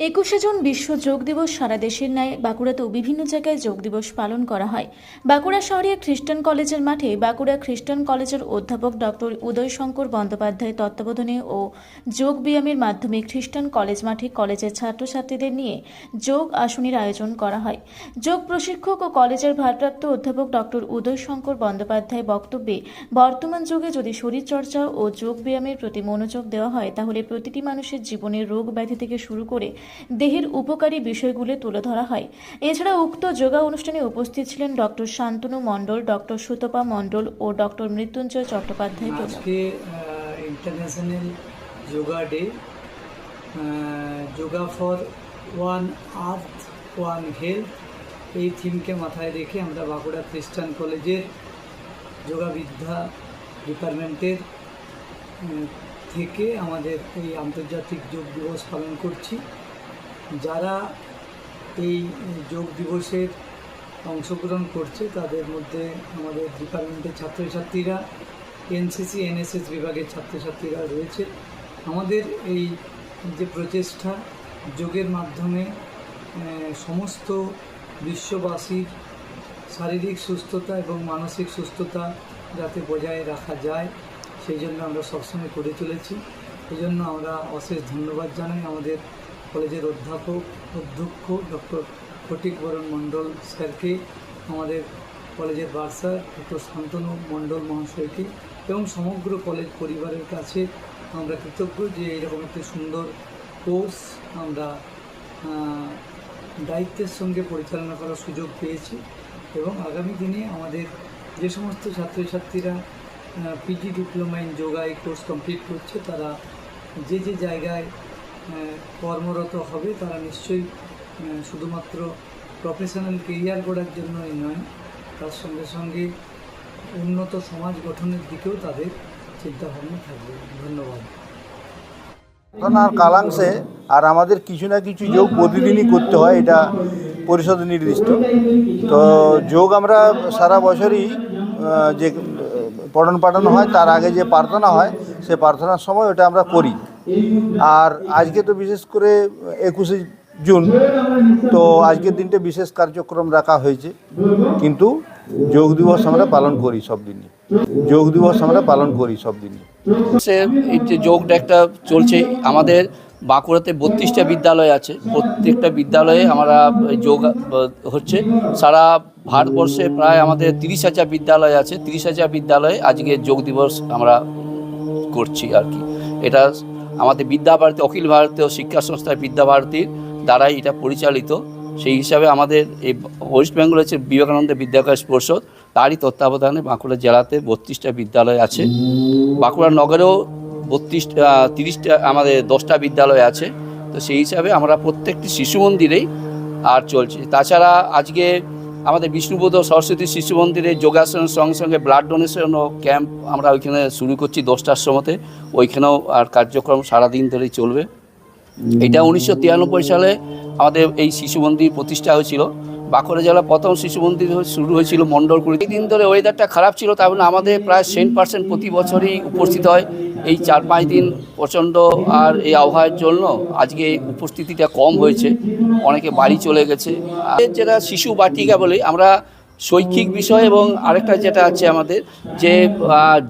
একুশে জুন বিশ্ব যোগ দিবস সারা দেশের ন্যায় বাঁকুড়াতেও বিভিন্ন জায়গায় যোগ দিবস পালন করা হয়। বাঁকুড়া শহরে খ্রিস্টান কলেজের মাঠে বাঁকুড়া খ্রিস্টান কলেজের অধ্যাপক ডক্টর উদয় শঙ্কর বন্দ্যোপাধ্যায় তত্ত্বাবধানে ও যোগ ব্যায়ামের মাধ্যমে খ্রিস্টান কলেজ মাঠে কলেজের ছাত্রছাত্রীদের নিয়ে যোগ আসনের আয়োজন করা হয়। যোগ প্রশিক্ষক ও কলেজের ভারপ্রাপ্ত অধ্যাপক ডক্টর উদয় শঙ্কর বন্দ্যোপাধ্যায় বক্তব্যে, বর্তমান যুগে যদি শরীরচর্চা ও যোগ ব্যায়ামের প্রতি মনোযোগ দেওয়া হয়, তাহলে প্রতিটি মানুষের জীবনের রোগ ব্যাধি থেকে শুরু করে দেহের উপকারী বিষয়গুলি তুলে ধরা হয়। এছাড়া উক্ত যোগা অনুষ্ঠানে উপস্থিত ছিলেন ডক্টর শান্তনু মণ্ডল, ডক্টর সুতপা মণ্ডল ও ডক্টর মৃত্যুঞ্জয় চট্টোপাধ্যায় আজকে international yoga day yoga for one earth one health এই থিমকে মাথায় রেখে আমরা বাঁকুড়া খ্রিস্টান কলেজের যোগাবিদ্যা ডিপার্টমেন্টের থেকে আমাদের এই আন্তর্জাতিক যোগ দিবস পালন করছি। যারা এই যোগ দিবসের অংশগ্রহণ করছে, তাদের মধ্যে আমাদের ডিপার্টমেন্টের ছাত্রছাত্রীরা, এনসিসি, এনএসএস বিভাগের ছাত্রছাত্রীরা রয়েছে। আমাদের এই যে প্রচেষ্টা, যোগের মাধ্যমে সমস্ত বিশ্ববাসীর শারীরিক সুস্থতা এবং মানসিক সুস্থতা যাতে বজায় রাখা যায়, সেই জন্য আমরা সবসময় করে চলেছি। এই জন্য আমরা অশেষ ধন্যবাদ জানাই আমাদের কলেজের অধ্যাপক অধ্যক্ষ ডক্টর ফটিক বরণ মণ্ডল স্যারকে, আমাদের কলেজের বার্সার ডক্টর শান্তনু মণ্ডল মহাশয়কে এবং সমগ্র কলেজ পরিবারের কাছে আমরা কৃতজ্ঞ যে এরকম একটি সুন্দর কোর্স আমরা দায়িত্বের সঙ্গে পরিচালনা করার সুযোগ পেয়েছি এবং আগামী দিনে আমাদের যে সমস্ত ছাত্রছাত্রীরা পিজি ডিপ্লোমা ইন যোগা এই কোর্স কমপ্লিট করছে, তারা যে যে জায়গায় কর্মরত হবে, তারা নিশ্চয়ই শুধুমাত্র প্রফেশনাল কেরিয়ার গড়ার জন্যই নয়, তার সঙ্গে সঙ্গে উন্নত সমাজ গঠনের দিকেও তাদের চিন্তাভাবনা থাকবে। ধন্যবাদ। আর কালাংশে, আর আমাদের কিছু না কিছু যোগ প্রতিদিনই করতে হয়, এটা পরিষদ নির্দিষ্ট। তো যোগ আমরা সারা বছরই যে পঠন পাঠানো হয়, তার আগে যে প্রার্থনা হয়, সে প্রার্থনার সময় ওটা আমরা করি। আর আজকে তো বিশেষ করে একুশে জুন, তো আজকের দিনটা বিশেষ কার্যক্রম রাখা হয়েছে। কিন্তু যোগ দিবস আমরা পালন করি সব দিনই যোগ দিবস আমরা পালন করি সব দিনই সে যোগটা একটা চলছে, আমাদের বাঁকুড়াতে বত্রিশটা বিদ্যালয় আছে। প্রত্যেকটা বিদ্যালয়ে আমরা যোগ হচ্ছে সারা ভারতবর্ষে প্রায় আমাদের তিরিশ হাজার বিদ্যালয় আছে। তিরিশ হাজার বিদ্যালয়ে আজকে যোগ দিবস আমরা করছি আর কি। এটা আমাদের বিদ্যাভারতী, অখিল ভারতীয় শিক্ষা সংস্থা বিদ্যাভারতীর দ্বারাই এটা পরিচালিত। সেই হিসাবে আমাদের এই ওয়েস্ট বেঙ্গল হচ্ছে বিবেকানন্দ বিদ্যাকাশ পরিষদ। তারই তত্ত্বাবধানে বাঁকুড়া জেলাতে বত্রিশটা বিদ্যালয় আছে। বাঁকুড়া নগরেও বত্রিশটা তিরিশটা, আমাদের দশটা বিদ্যালয় আছে। তো সেই হিসাবে আমরা প্রত্যেকটি শিশু মন্দিরেই আর চলছে। তাছাড়া আজকে আমাদের বিষ্ণুবোধ সরস্বতী শিশু মন্দিরে যোগাসনের সঙ্গে সঙ্গে ব্লাড ডোনেশনও ক্যাম্প আমরা ওইখানে শুরু করছি দশটার সময়তে। ওইখানেও আর কার্যক্রম সারাদিন ধরেই চলবে। এটা উনিশশো তিরানব্বই সালে আমাদের এই শিশু মন্দির প্রতিষ্ঠা হয়েছিল। বাঁকুড়া জেলা প্রথম শিশু মন্দির শুরু হয়েছিল মণ্ডল কুড়ি দিন ধরে ওয়েদারটা খারাপ ছিল, তার মানে আমাদের প্রায় সেন্ট পার্সেন্ট প্রতি বছরই উপস্থিত হয়। এই চার পাঁচ দিন প্রচণ্ড আর এই আবহাওয়ার জন্য আজকে উপস্থিতিটা কম হয়েছে। অনেকে বাড়ি চলে গেছে। যেটা শিশু বাটিকা বলে, আমরা শৈক্ষিক বিষয় এবং আরেকটা যেটা আছে আমাদের, যে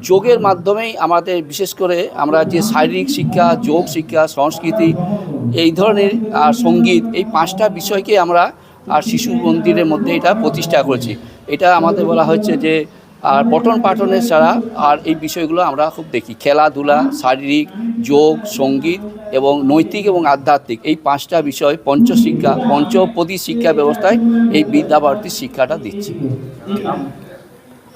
যোগের মাধ্যমেই আমাদের বিশেষ করে আমরা যে শারীরিক শিক্ষা, যোগ শিক্ষা, সংস্কৃতি, এই ধরনের আর সংগীত, এই পাঁচটা বিষয়কে আমরা আর শিশু মন্দিরের মধ্যে এটা প্রতিষ্ঠা করেছি। এটা আমাদের বলা হচ্ছে যে আর পঠন পাঠনের ছাড়া আর এই বিষয়গুলো আমরা খুব দেখি। খেলাধুলা, শারীরিক, যোগ, সংগীত এবং নৈতিক এবং আধ্যাত্মিক এই পাঁচটা বিষয় পঞ্চশিক্ষা, পঞ্চপদী শিক্ষা ব্যবস্থায় এই বিদ্যাভারতীর শিক্ষাটা দিচ্ছি।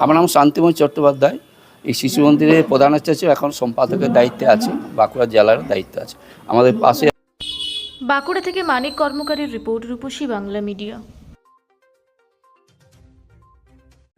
আমার নাম শান্তিময় চট্টোপাধ্যায়। এই শিশু মন্দিরের প্রধান আচার্য এখন সম্পাদকের দায়িত্বে আছে, বাঁকুড়া জেলার দায়িত্বে আছে। আমাদের পাশে বাঁকুড়া থেকে মানিক কর্মকারীর রিপোর্ট রূপসী বাংলা মিডিয়া।